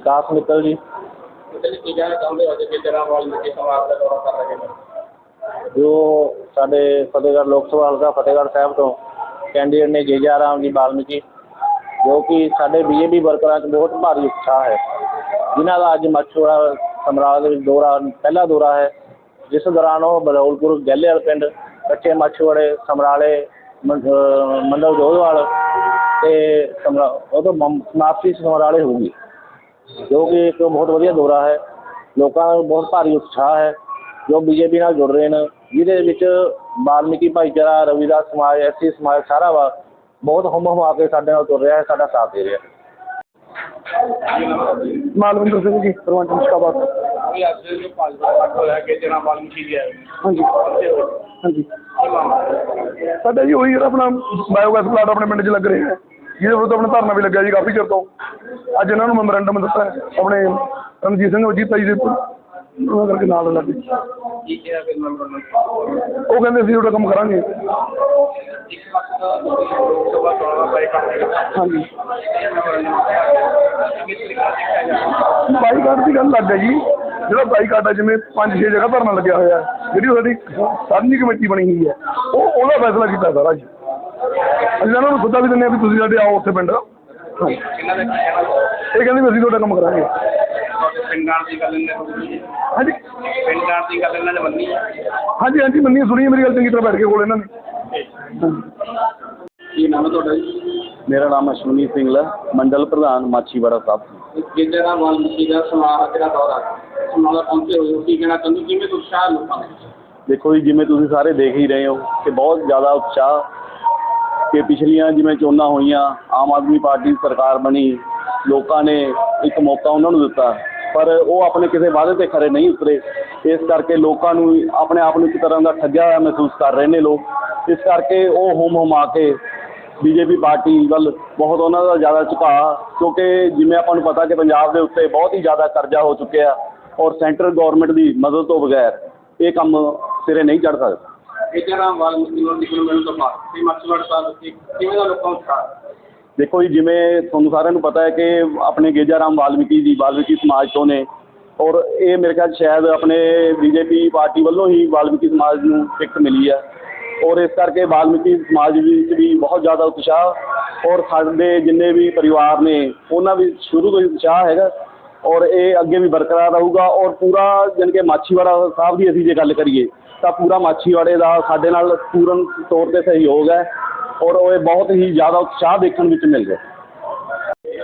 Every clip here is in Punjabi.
ਵਿਕਾਸ ਮਿੱਤਲ ਜੀ। ਕਿਤੇ ਕੀ ਕਹਿਣਾ ਚਾਹੁੰਦੇ ਹੋ? ਕਿ ਜਨਾਬ ਵਾਲਮੀਕੀ ਸਮਾਜ ਦਾ ਦੌਰਾ ਕਰ ਰਹੇ ਨੇ ਜੋ ਸਾਡੇ ਫਤਿਹਗੜ੍ਹ ਲੋਕ ਸਭਾ ਹਲਕਾ ਫਤਿਹਗੜ੍ਹ ਸਾਹਿਬ ਤੋਂ ਕੈਂਡੀਡੇਟ ਨੇ ਜੇਜਾ ਰਾਮ ਜੀ ਬਾਲਮੀਕੀ ਜੋ ਕਿ ਸਾਡੇ ਬੀਜੇਪੀ ਵਰਕਰਾਂ 'ਚ ਬਹੁਤ ਭਾਰੀ ਉਤਸ਼ਾਹ ਹੈ। ਜਿਨ੍ਹਾਂ ਦਾ ਅੱਜ ਮਛੂੜਾ ਸਮਰਾਲ ਦੇ ਵਿੱਚ ਦੌਰਾ ਪਹਿਲਾ ਦੌਰਾ ਹੈ। ਜਿਸ ਦੌਰਾਨ ਉਹ ਬਲੌਲਪੁਰ ਗੈਲੇਵਾਲ ਪਿੰਡ ਕੱਚੇ ਮਛੂੜੇ ਸਮਰਾਲੇ ਮੰਡਲ ਜੋਧਵਾਲ ਤੇ ਸਮਰਾ ਉਹ ਤੋਂ ਸਮਾਪਤੀ ਸਮਰਾਲੇ ਹੋਊਗੀ ਜੋ ਕਿ ਇੱਕ ਬਹੁਤ ਵਧੀਆ ਦੌਰਾ ਹੈ। ਲੋਕਾਂ ਦਾ ਬਹੁਤ ਭਾਰੀ ਉਤਸ਼ਾਹ ਹੈ। ਜੋ ਬੀਜੇਪੀ ਨਾਲ ਜੁੜ ਰਹੇ ਨੇ ਜਿਹਦੇ ਵਿੱਚ ਬਾਲਮੀਕੀ ਭਾਈਚਾਰਾ ਰਵਿਦਾਸ ਸਮਾਜ ਐਸੀ ਸਮਾਜ ਸਾਰਾ ਵਾ ਬਹੁਤ ਹਮ ਹਮਾ ਕੇ ਸਾਡੇ ਨਾਲ ਤੁਰ ਰਿਹਾ ਹੈ ਸਾਡਾ ਸਾਥ ਦੇ ਰਿਹਾ ਹੈ। ਮਾਲਵਿੰਦਰ ਸਿੰਘ ਜੀ ਸਰਵੰਟ ਮੁਸ਼ਕਾਬਾਦ ਵੀ ਅੱਜ ਜੋ ਭਾਜਪਾ ਪੱਟ ਹੋਇਆ ਕਿ ਜਨਾਬ ਵਾਲਮੀਕੀ ਜੀ ਆਏ ਹਾਂਜੀ। ਹਾਂਜੀ। ਕੀ ਮਾਮਲਾ ਸਾਡਾ ਜੀ ਉਹੀ ਜਿਹੜਾ ਆਪਣਾ ਬਾਇਓਗੈਸ ਪਲਾਂਟ ਆਪਣੇ ਪਿੰਡ 'ਚ ਲੱਗ ਰਿਹਾ ਹੈ। ਜਿਹਦੇ ਵਿਰੁੱਧ ਆਪਣਾ ਧਰਨਾ ਵੀ ਲੱਗਿਆ ਜੀ ਕਾਫੀ ਚਿਰ ਤੋਂ। ਅੱਜ ਇਹਨਾਂ ਨੂੰ ਮੈਮੋਰੈਂਡਮ ਦਿੱਤਾ ਹੈ ਆਪਣੇ ਰਣਜੀਤ ਸਿੰਘ ਵਜੀਤਾ ਜੀ ਦੇ ਉਹਨਾਂ ਕਰਕੇ ਨਾਲ ਲੱਗ ਗਏ। ਕੀ ਕਿਹਾ ਫਿਰ ਨੇ ਉਹ ਕਹਿੰਦੇ ਅਸੀਂ ਤੁਹਾਡਾ ਕੰਮ ਕਰਾਂਗੇ। ਇੱਕ ਪੱਖ ਲੋਕ ਸਭਾ ਚੋਣਾਂ ਦਾ ਇੱਕ ਹਾਂਜੀ। ਬਾਈਕਾਟ ਦੀ ਗੱਲ ਲੱਗ ਹੈ ਜੀ। ਜਿਹੜਾ ਬਾਈਕਾਟ ਹੈ ਜਿਵੇਂ ਪੰਜ ਛੇ ਜਗ੍ਹਾ ਧਰਨਾ ਲੱਗਿਆ ਹੋਇਆ ਜਿਹੜੀ ਉਹ ਸਾਡੀ ਸਾਂਝੀ ਕਮੇਟੀ ਬਣੀ ਹੋਈ ਹੈ ਉਹ ਉਹਦਾ ਫੈਸਲਾ ਕੀਤਾ ਸਾਰਾ ਜੀ। ਅਸੀਂ ਇਹਨਾਂ ਨੂੰ ਸੱਦਾ ਵੀ ਦਿੰਦੇ ਹਾਂ ਵੀ ਤੁਸੀਂ ਸਾਡੇ ਆਓ ਉੱਥੇ ਪਿੰਡ। ਹਾਂਜੀ। ਇਹ ਕਹਿੰਦੇ ਵੀ ਅਸੀਂ ਤੁਹਾਡਾ ਕੰਮ ਕਰਾਂਗੇ। ਤੁਹਾਡੇ ਪਿੰਡਾਂ ਦੀ ਗੱਲ ਇਹਨਾਂ ਨੇ ਹਾਂਜੀ। ਪਿੰਡਾਂ ਦੀ ਗੱਲ ਇਹਨਾਂ ਨੇ ਮੰਨੀ ਹੈ? ਹਾਂਜੀ ਹਾਂਜੀ ਮੰਨੀ ਹੈ, ਸੁਣੀ ਹੈ ਮੇਰੀ ਗੱਲ ਚੰਗੀ ਤਰ੍ਹਾਂ ਬੈਠ ਕੇ ਕੋਲ ਇਹਨਾਂ ਨੇ। ਕੀ ਨਾਮ ਹੈ ਤੁਹਾਡਾ ਜੀ? ਮੇਰਾ ਨਾਮ ਅਸ਼ਵਨੀ ਸਿੰਘਲਾ ਮੰਡਲ ਪ੍ਰਧਾਨ ਮਾਛੀਵਾੜਾ ਸਾਹਿਬ। ਜਿੱਦੇ ਦਾ ਵਾਲਮੀਕੀ ਦਾ ਸਮਾਜ ਜਿਹੜਾ ਦੌਰਾ? ਸਮਾਜ ਪਹੁੰਚੇ ਹੋਏ ਹੋ ਕੀ ਕਹਿਣਾ ਚਾਹੁੰਦੇ ਕਿਵੇਂ ਉਤਸ਼ਾਹ ਹੈ ਲੋਕਾਂ ਦੇ ਦੇਖੋ ਜੀ ਜਿਵੇਂ ਤੁਸੀਂ ਸਾਰੇ ਦੇਖ ਹੀ ਰਹੇ ਹੋ ਕਿ ਬਹੁਤ ਜ਼ਿਆਦਾ ਉਤਸ਼ਾਹ ਕਿ ਪਿਛਲੀਆਂ ਜਿਵੇਂ ਚੋਣਾਂ ਹੋਈਆਂ, ਆਮ ਆਦਮੀ ਪਾਰਟੀ ਦੀ ਸਰਕਾਰ ਬਣੀ, ਲੋਕਾਂ ਨੇ ਇੱਕ ਮੌਕਾ ਉਹਨਾਂ ਨੂੰ ਦਿੱਤਾ, ਪਰ ਉਹ ਆਪਣੇ ਕਿਸੇ ਵਾਅਦੇ ਤੇ ਖਰੇ ਨਹੀਂ ਉਤਰੇ। ਇਸ ਕਰਕੇ ਲੋਕਾਂ ਨੂੰ ਆਪਣੇ ਆਪ ਨੂੰ ਇੱਕ ਤਰ੍ਹਾਂ ਦਾ ਠੱਗਿਆ ਹੋਇਆ ਮਹਿਸੂਸ ਕਰ ਰਹੇ ਨੇ ਲੋਕ। ਇਸ ਕਰਕੇ ਉਹ ਹੁਮ ਹੁਮਾ ਕੇ ਬੀਜੇਪੀ ਪਾਰਟੀ ਵੱਲ ਬਹੁਤ ਉਹਨਾਂ ਦਾ ਜ਼ਿਆਦਾ ਝੁਕਾਅ, ਕਿਉਂਕਿ ਜਿਵੇਂ ਆਪਾਂ ਨੂੰ ਪਤਾ ਕਿ ਪੰਜਾਬ ਦੇ ਉੱਤੇ ਬਹੁਤ ਹੀ ਜ਼ਿਆਦਾ ਕਰਜ਼ਾ ਹੋ ਚੁੱਕਿਆ ਔਰ ਸੈਂਟਰ ਗਵਰਨਮੈਂਟ ਦੀ ਮਦਦ ਤੋਂ ਬਗੈਰ ਇਹ ਕੰਮ ਸਿਰੇ ਨਹੀਂ ਚੜ ਸਕਦਾ। ਇਹ ਜਿਹੜਾ ਵਾਲਮੀਕੀ ਨੂੰ ਮਿਲਣ ਤੋਂ ਬਾਅਦ ਤੇ ਮਕਸਦ ਸਾਹਿਬ ਕਿ ਕਿਵੇਂ ਦਾ ਲੋਕਾਂ ਨੂੰ ਉਤਸ਼ਾਹ ਦੇਖੋ ਜੀ, ਜਿਵੇਂ ਤੁਹਾਨੂੰ ਸਾਰਿਆਂ ਨੂੰ ਪਤਾ ਹੈ ਕਿ ਆਪਣੇ ਗੇਜਾ ਰਾਮ ਵਾਲਮੀਕੀ ਜੀ, ਵਾਲਮੀਕੀ ਸਮਾਜ ਤੋਂ ਨੇ ਔਰ ਇਹ ਮੇਰੇ ਖਿਆਲ ਸ਼ਾਇਦ ਆਪਣੇ ਬੀਜੇਪੀ ਪਾਰਟੀ ਵੱਲੋਂ ਹੀ ਵਾਲਮੀਕੀ ਸਮਾਜ ਨੂੰ ਟਿਕਟ ਮਿਲੀ ਹੈ ਔਰ ਇਸ ਕਰਕੇ ਵਾਲਮੀਕੀ ਸਮਾਜ ਵਿੱਚ ਵੀ ਬਹੁਤ ਜ਼ਿਆਦਾ ਉਤਸ਼ਾਹ ਔਰ ਸਾਡੇ ਜਿੰਨੇ ਵੀ ਪਰਿਵਾਰ ਨੇ, ਉਹਨਾਂ ਵੀ ਸ਼ੁਰੂ ਤੋਂ ਹੀ ਉਤਸ਼ਾਹ ਹੈਗਾ। ਔਰ ਇਹ ਅੱਗੇ ਵੀ ਬਰਕਰਾਰ ਰਹੂਗਾ ਔਰ ਪੂਰਾ ਜਾਣੀ ਕਿ ਮਾਛੀਵਾੜਾ ਸਾਹਿਬ ਦੀ ਅਸੀਂ ਜੇ ਗੱਲ ਕਰੀਏ ਤਾਂ ਪੂਰਾ ਮਾਛੀਵਾੜੇ ਦਾ ਸਾਡੇ ਨਾਲ ਪੂਰਨ ਤੌਰ ਤੇ ਸਹਿਯੋਗ ਹੈ ਔਰ ਉਹ ਇਹ ਬਹੁਤ ਹੀ ਜ਼ਿਆਦਾ ਉਤਸ਼ਾਹ ਦੇਖਣ ਵਿੱਚ ਮਿਲ ਰਿਹਾ।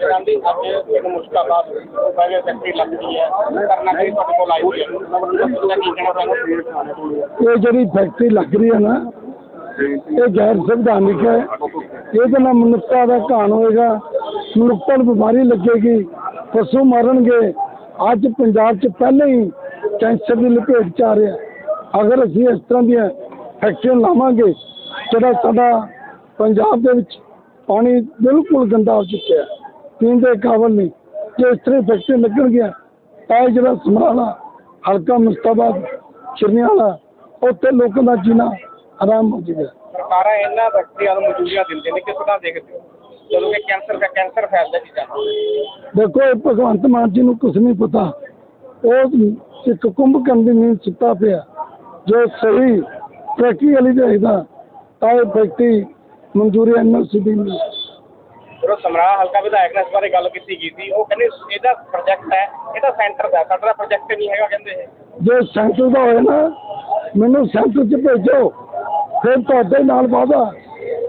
ਗਾਂਧੀ ਅੱਜ ਇੱਕ ਮੁਸ਼ਕਾਬਾਦ ਪਹਿਲੇ ਫੈਕਟਰੀ ਲੱਗਦੀ ਹੈ ਕਰਨਾ ਕਿ ਤੁਹਾਡੇ ਕੋਲ ਆਈ ਹੋਈ ਹੈ? ਉਹਦਾ ਕੀ ਕਹਿਣਾ ਚਾਹੁੰਦੇ ਇਹ ਜਿਹੜੀ ਫੈਕਟਰੀ ਲੱਗ ਰਹੀ ਹੈ ਨਾ ਇਹ ਗੈਰ ਸੰਵਿਧਾਨਿਕ ਹੈ। ਇਹਦੇ ਨਾਲ ਮਨੁੱਖਤਾ ਦਾ ਘਾਣ ਹੋਏਗਾ ਮਨੁੱਖਤਾ ਨੂੰ ਬਿਮਾਰੀ ਲੱਗੇਗੀ। ਪਸ਼ੂ ਮਰਨਗੇ। ਅੱਜ ਪੰਜਾਬ 'ਚ ਪਹਿਲਾਂ ਹੀ ਕੈਂਸਰ ਦੀ ਲਪੇਟ 'ਚ ਆ ਰਿਹਾ ਅਗਰ ਅਸੀਂ ਇਸ ਤਰ੍ਹਾਂ ਦੀਆਂ ਫੈਕਟਰੀਆਂ ਲਾਵਾਂਗੇ, ਜਿਹੜਾ ਸਾਡਾ ਪੰਜਾਬ ਦੇ ਵਿੱਚ ਪਾਣੀ ਬਿਲਕੁਲ ਗੰਦਾ ਹੋ ਚੁੱਕਿਆ ਪੀਣ ਦੇ ਕਾਬਲ ਨਹੀਂ। ਜੇ ਇਸ ਤਰ੍ਹਾਂ ਫੈਕਟਰੀ ਲੱਗਣਗੀਆਂ, ਤਾਂ ਜਿਹੜਾ ਸਮਰਾਲਾ, ਹਲਕਾ ਮੁਸਤਾਬਾਦ ਚਿਰਨੀਆਂ ਉੱਥੇ ਲੋਕਾਂ ਦਾ ਜੀਣਾ ਆਰਾਮ ਹੋ ਜਾਏਗਾ ਸਰਕਾਰਾਂ ਇਹਨਾਂ ਫੈਕਟਰੀਆਂ ਨੂੰ ਮਨਜ਼ੂਰੀਆਂ ਦਿੰਦੇ ਨੇ, ਕਿਸ ਤਰ੍ਹਾਂ ਦੇਖਦੇ ਹੋ? ਜਦੋਂ ਕਿ ਕੈਂਸਰ ਦਾ ਕੈਂਸਰ ਫੈਲਦਾ ਚੀਜ਼ਾਂ ਨਾਲ ਦੇਖੋ ਇਹ ਭਗਵੰਤ ਮਾਨ ਜੀ ਨੂੰ ਕੁਝ ਨਹੀਂ ਪਤਾ। ਉਹ ਇੱਕ ਕੁੰਭਕਰਨ ਦੀ ਨੀਂਦ ਸੁੱਤਾ ਪਿਆ। ਜੋ ਸਹੀ ਪ੍ਰੈਕਟੀਕਲੀ ਦੇਖਦਾ ਤਾਂ ਇਹ ਫੈਕਟਰੀ ਮਨਜ਼ੂਰੀ ਐਨਓਸੀ ਦੀ ਨਹੀਂ ਜਦੋਂ ਸਮਰਾਹ ਹਲਕਾ ਵਿਧਾਇਕ ਨੇ ਇਸ ਬਾਰੇ ਗੱਲ ਕੀਤੀ ਗਈ ਸੀ ਉਹ ਕਹਿੰਦੇ ਇਹਦਾ ਪ੍ਰੋਜੈਕਟ ਹੈ ਇਹਦਾ ਸੈਂਟਰ ਦਾ ਸਾਡਾ ਪ੍ਰੋਜੈਕਟ ਨਹੀਂ ਹੈਗਾ ਕਹਿੰਦੇ ਜੇ ਸੈਂਟਰ ਦਾ ਹੋਏ ਨਾ ਮੈਨੂੰ ਸੈਂਟਰ 'ਚ ਭੇਜੋ। ਫਿਰ ਤੁਹਾਡੇ ਨਾਲ ਵਾਦਾ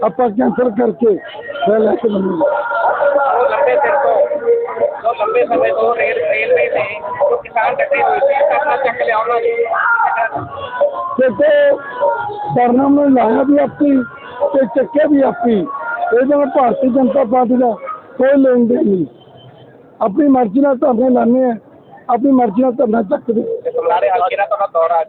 ਆਪਾਂ ਕੈਂਸਲ ਕਰਕੇ ਫਿਰ ਲੈ ਕੇ ਮੰਨੂਗਾ ਉਹ ਲੰਬੇ ਸਿਰ ਤੋਂ ਉਹ ਲੰਬੇ ਸਮੇਂ ਤੋਂ ਰੇਲ ਰੇਲਵੇ ਨੇ ਜੋ ਕਿਸਾਨ ਡਟੇ ਹੋਏ ਸੀ ਕਰਨਾ ਚੱਕ ਲਿਆ ਉਹਨਾਂ ਨੇ ਦੇਖੋ ਧਰਨਾ ਨੂੰ ਲਾਇਆ ਵੀ ਆਪੀ ਤੇ ਚੱਕਿਆ ਵੀ ਆਪੀ ਇਹਦੇ ਨਾਲ ਭਾਰਤੀ ਜਨਤਾ ਪਾਰਟੀ ਦਾ ਕੋਈ ਲੈਣ ਦੇਣ ਨਹੀਂ ਆਪਣੀ ਮਰਜ਼ੀ ਨਾਲ ਧਰਨੇ ਲਾਣੇ ਆ ਆਪਣੀ ਮਰਜ਼ੀ ਨਾਲ ਧਰਨਾ ਚੱਕਦੇ ਤੇ ਸਮਰਾਲੇ ਹਲਕੇ ਦਾ ਤੁਹਾਡਾ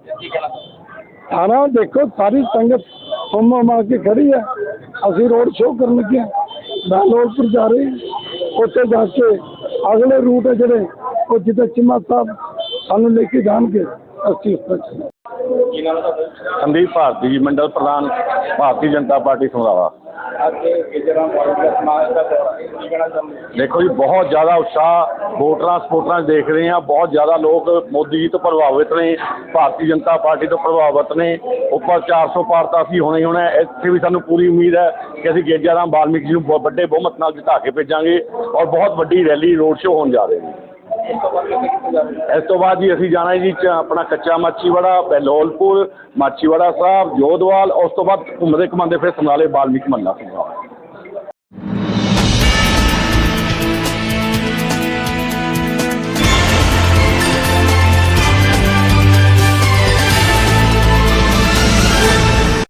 ਅਸੀਂ ਰੋਡ ਸ਼ੋਅ ਕਰਨ ਲੱਗੇ ਹਾਂ। ਜਾ ਰਹੇ ਉੱਥੇ ਜਾ ਕੇ ਅਗਲੇ ਰੂਟ ਹੈ ਜਿਹੜੇ, ਉਹ ਜਿੱਦਾਂ ਚਿਮਾ ਸਾਹਿਬ ਸਾਨੂੰ ਲੈ ਕੇ ਜਾਣਗੇ, ਅਸੀਂ ਉਸ ਸੰਦੀਪ ਭਾਰਤੀ ਜੀ, ਮੰਡਲ ਪ੍ਰਧਾਨ, ਭਾਰਤੀ ਜਨਤਾ ਪਾਰਟੀ ਸਮਰਾਵਾ ਦੇਖੋ ਜੀ, ਬਹੁਤ ਜ਼ਿਆਦਾ ਉਤਸ਼ਾਹ ਵੋਟਰਾਂ ਸਪੋਰਟਰਾਂ ਦੇਖ ਰਹੇ ਹਾਂ। ਬਹੁਤ ਜ਼ਿਆਦਾ ਲੋਕ ਮੋਦੀ ਜੀ ਤੋਂ ਪ੍ਰਭਾਵਿਤ ਨੇ, ਭਾਰਤੀ ਜਨਤਾ ਪਾਰਟੀ ਤੋਂ ਪ੍ਰਭਾਵਿਤ ਨੇ। ਉੱਪਰ 400 ਪਾਰ ਤਾਂ ਅਸੀਂ ਹੋਣਾ ਹੋਣਾ, ਇੱਥੇ ਵੀ ਸਾਨੂੰ ਪੂਰੀ ਉਮੀਦ ਹੈ ਕਿ ਅਸੀਂ ਗੇਜਾ ਰਾਮ ਵਾਲਮੀਕੀ ਜੀ ਨੂੰ ਬਹੁਤ ਵੱਡੇ ਬਹੁਮਤ ਨਾਲ ਜਿਤਾ ਕੇ ਭੇਜਾਂਗੇ ਔਰ ਬਹੁਤ ਵੱਡੀ ਰੈਲੀ, ਰੋਡ ਸ਼ੋਅ ਹੋਣ ਜਾ ਰਹੇ ਨੇ। ਇਸ ਤੋਂ ਬਾਅਦ ਜੀ ਅਸੀਂ ਜਾਣਾ ਜੀ ਚ- ਆਪਣਾ ਕੱਚਾ ਮਾਚੀਵਾੜਾ ਬਹਿਲੋਲਪੁਰ ਮਾਚੀਵਾੜਾ ਸਾਹਿਬ, ਜੋਧਵਾਲ, ਉਸ ਤੋਂ ਬਾਅਦ ਘੁੰਮਦੇ ਘੁੰਮਾਉਂਦੇ ਫਿਰ ਸਮਰਾਲੇ ਵਾਲਮੀਕ ਮਹੱਲਾ ਸੰਗਰਾਮ